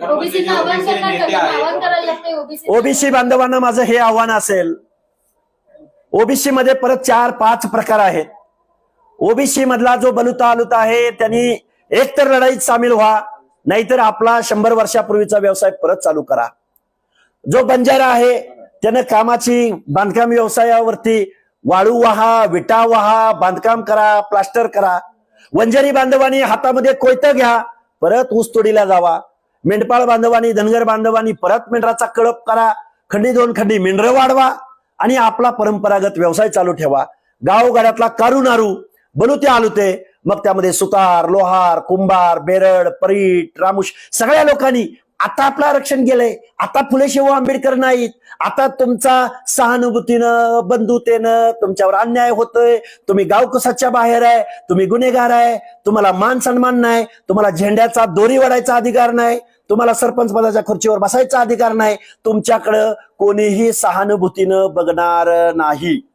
OBC OBC बांधवांना माझं हे आव्हान असेल ओबीसी मध्ये परत चार पाच प्रकार आहेत. ओबीसी मधला जो बलुता आलुता आहे त्यांनी एकतर लढाईत सामील व्हा नाहीतर आपला शंभर वर्षापूर्वीचा व्यवसाय परत चालू करा. जो बंजारा आहे त्यानं कामाची बांधकाम व्यवसायावरती वाळू वाहा विटा वाहा बांधकाम करा प्लास्टर करा. वंजारी बांधवांनी हातामध्ये कोयतं घ्या परत ऊसतोडीला जावा. मेंढपाळ बांधवानी धनगर बांधवांनी परत मेंढराचा कळप करा. खंडी दोन खंडी मेंढरं वाढवा आणि आपला परंपरागत व्यवसाय चालू ठेवा. गावगाड्यातला कारू नारू बलुते आलुते मग त्यामध्ये सुतार लोहार कुंभार बेरड परीट रामुश सगळ्या लोकांनी आता आपलं आरक्षण गेलंय. आता फुले शाहू आंबेडकर नाहीत. आता तुमचा सहानुभूतीनं बंधुतेनं तुमच्यावर अन्याय होतोय. तुम्ही गावकसाच्या बाहेर आहे? तुम्ही गुन्हेगार आहे? तुम्हाला मान सन्मान नाही. तुम्हाला झेंड्याचा दोरी वडायचा अधिकार नाही. तुम्हाला सरपंच पदाच्या खुर्चीवर बसायचा अधिकार नाही. तुमच्याकडं कोणीही सहानुभूतीनं बघणार नाही.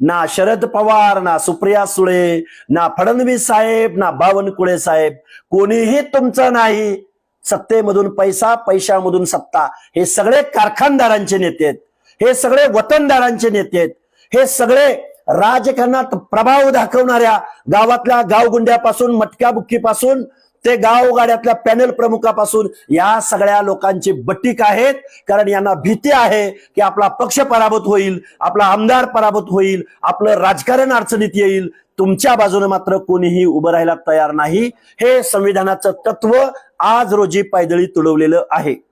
ना शरद पवार ना सुप्रिया सुळे ना फडणवीस साहेब ना बावनकुळे साहेब. कोणीही तुमचं नाही. सत्तेमधून पैसा पैशामधून सत्ता. हे सगळे कारखानदारांचे नेते आहेत. हे सगळे वतनदारांचे नेते आहेत. हे सगळे राजकारणात प्रभाव दाखवणाऱ्या गावातल्या गावगुंड्यापासून मटक्याबुक्कीपासून ते गावगाड्यातल्या पॅनल प्रमुखापासून या सगळ्या लोकांची बटीक आहेत. कारण यांना भीती आहे की आपला पक्ष पराभूत होईल आपला आमदार पराभूत होईल आपलं राजकारण अडचणीत येईल. तुमच्या बाजूने मात्र कोणीही उभं राहायला तयार नाही. हे संविधानाचं तत्व आज रोजी पायदळी तुडवलेलं आहे.